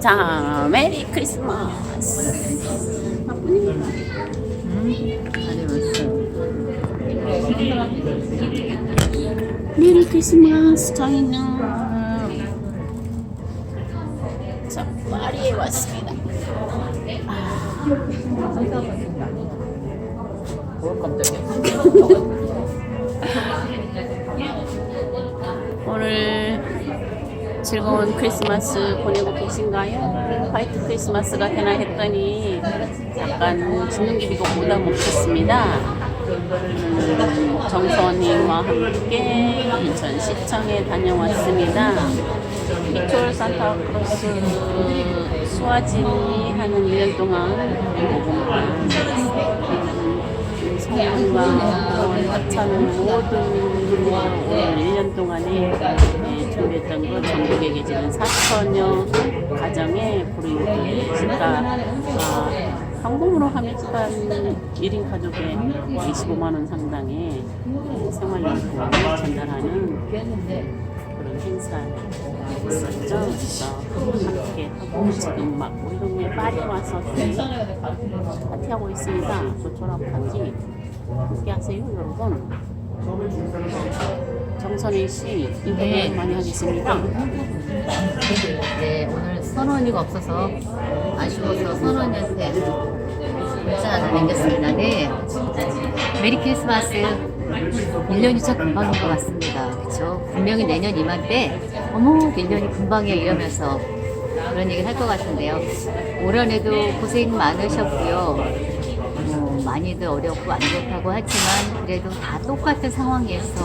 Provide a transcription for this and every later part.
자, 메리 크리스마스. 메리 크리스마스. 저희는 자, 파리에 왔습니다. 오늘 즐거운 크리스마스 보내고 계신가요? 화이트 크리스마스가 되나 했더니 약간 죽는 기비고 보다 못했습니다. 음, 정선님과 함께 인천시청에 다녀왔습니다. 비톨 산타크로스 수아진이 하는 1년 동안 성원과 합차는 모든 오늘 1년 동안에 예, 준비했던 것 전국에 계시는 4천여 가정에 불이웃을 진짜 아, 한국으로 하면 일단 1인 가족에 25만 원 상당의 생활용품을 전달하는 그런 행사 있었죠. 그래서 함께 하고 지금 막 우리 파리 와서 파티하고 있습니다. 조촐한 파티 함께 하세요, 여러분. 정선희 씨 인터뷰 네. 많이 하겠습니다. 네, 오늘 선원이가 없어서 아쉬워서 선원이한테 문자 하나 남겼습니다. 네. 메리 크리스마스. 1년이 참 금방인 것 같습니다. 그렇죠? 분명히 내년 이맘때 어머 1년이 금방이야 이러면서 그런 얘기를 할 것 같은데요. 올 한 해도 고생 많으셨고요. 뭐 많이들 어렵고 안 좋다고 하지만 그래도 다 똑같은 상황에서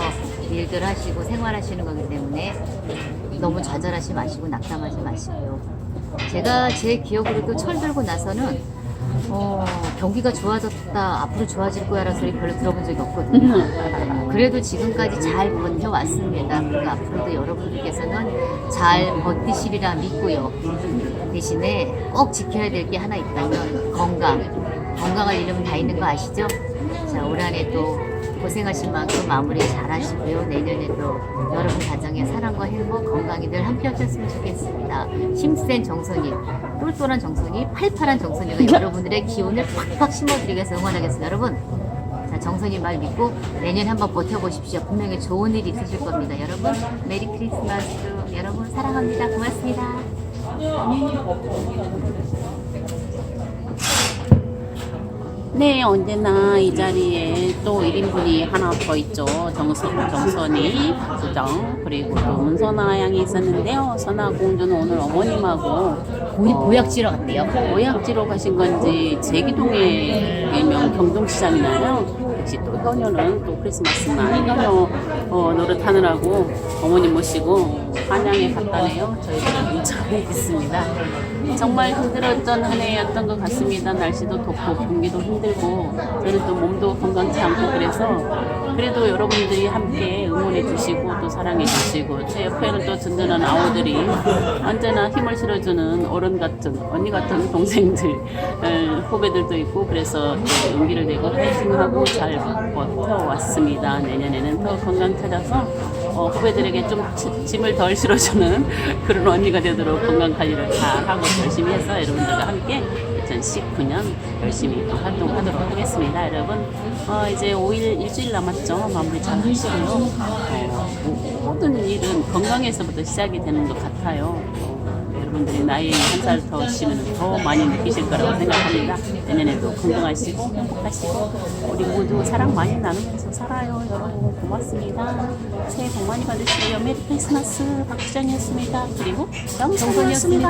일들 하시고 생활하시는 거기 때문에 너무 좌절하지 마시고 낙담하지 마시고요. 제가 제 기억으로도 철 들고 나서는 어, 경기가 좋아졌다, 앞으로 좋아질 거야라는 소리 별로 들어본 적이 없거든요. 그래도 지금까지 잘 버텨왔습니다. 그리고 앞으로도 여러분들께서는 잘 버티시리라 믿고요. 대신에 꼭 지켜야 될 게 하나 있다면 건강. 건강을 잃으면 다 있는 거 아시죠? 자, 올 한 해도 고생하신 만큼 마무리 잘 하시고요. 내년에도 여러분 가정의 사랑과 행복, 건강이 늘 함께 하셨으면 좋겠습니다. 힘센 정선이, 똘똘한 정선이, 팔팔한 정선이가 여러분들의 기운을 팍팍 심어드리기 위해서 응원하겠습니다. 여러분, 자, 정선이 말 믿고 내년에 한번 버텨보십시오. 분명히 좋은 일이 있으실 겁니다. 여러분, 메리 크리스마스. 여러분, 사랑합니다. 고맙습니다. 네, 언제나 이 자리에 또 1인분이 하나 더 있죠. 정선, 정선이, 수정, 그리고 또 문선아 양이 있었는데요. 선아 공주는 오늘 어머님하고 우리 어, 보약지러 갔대요. 모약지로 가신 건지 제기동에 계면 경동시장이나요. 역시 또 현녀는 또 크리스마스나 현녀 어, 노릇하느라고 어머님 모시고 한양에 갔다네요. 저희들은 인천에 있습니다. 정말 힘들었던 한 해였던 것 같습니다. 날씨도 덥고 경기도 힘들고 저는 또 몸도 건강치 않고 그래서 그래도 여러분들이 함께 응원해 주시고 또 사랑해 주시고 제 옆에는 또 든든한 아우들이 언제나 힘을 실어주는 어른 같은 언니 같은 동생들 어, 후배들도 있고 그래서 또 용기를 내고 파이팅하고 잘 버텨왔습니다. 내년에는 더 건강 찾아서 어, 후배들에게 좀 지- 짐을 덜 실어주는 그런 언니가 되도록 건강 관리를 잘 하고 열심히 해서 여러분들과 함께 2019년 열심히 또 활동하도록 하겠습니다. 여러분, 어, 이제 5일, 일주일 남았죠. 마무리 잘 하시고요. 어, 모- 모든 일은 건강에서부터 시작이 되는 것 같아요. 어, 여러분들이 나이 한 살더 시면 더 많이 느끼실 거라고 생각합니다. 내년에도 건강하시고 행복하시고 우리 모두 사랑 많이 나누면서 살아요. 여러분 고맙습니다. 새해 복 많이 받으시고요. 메리 크리스마스 박수장이었습니다. 그리고 나한테 고맙습니다.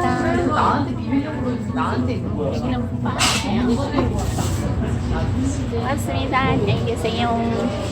안녕히 계세요.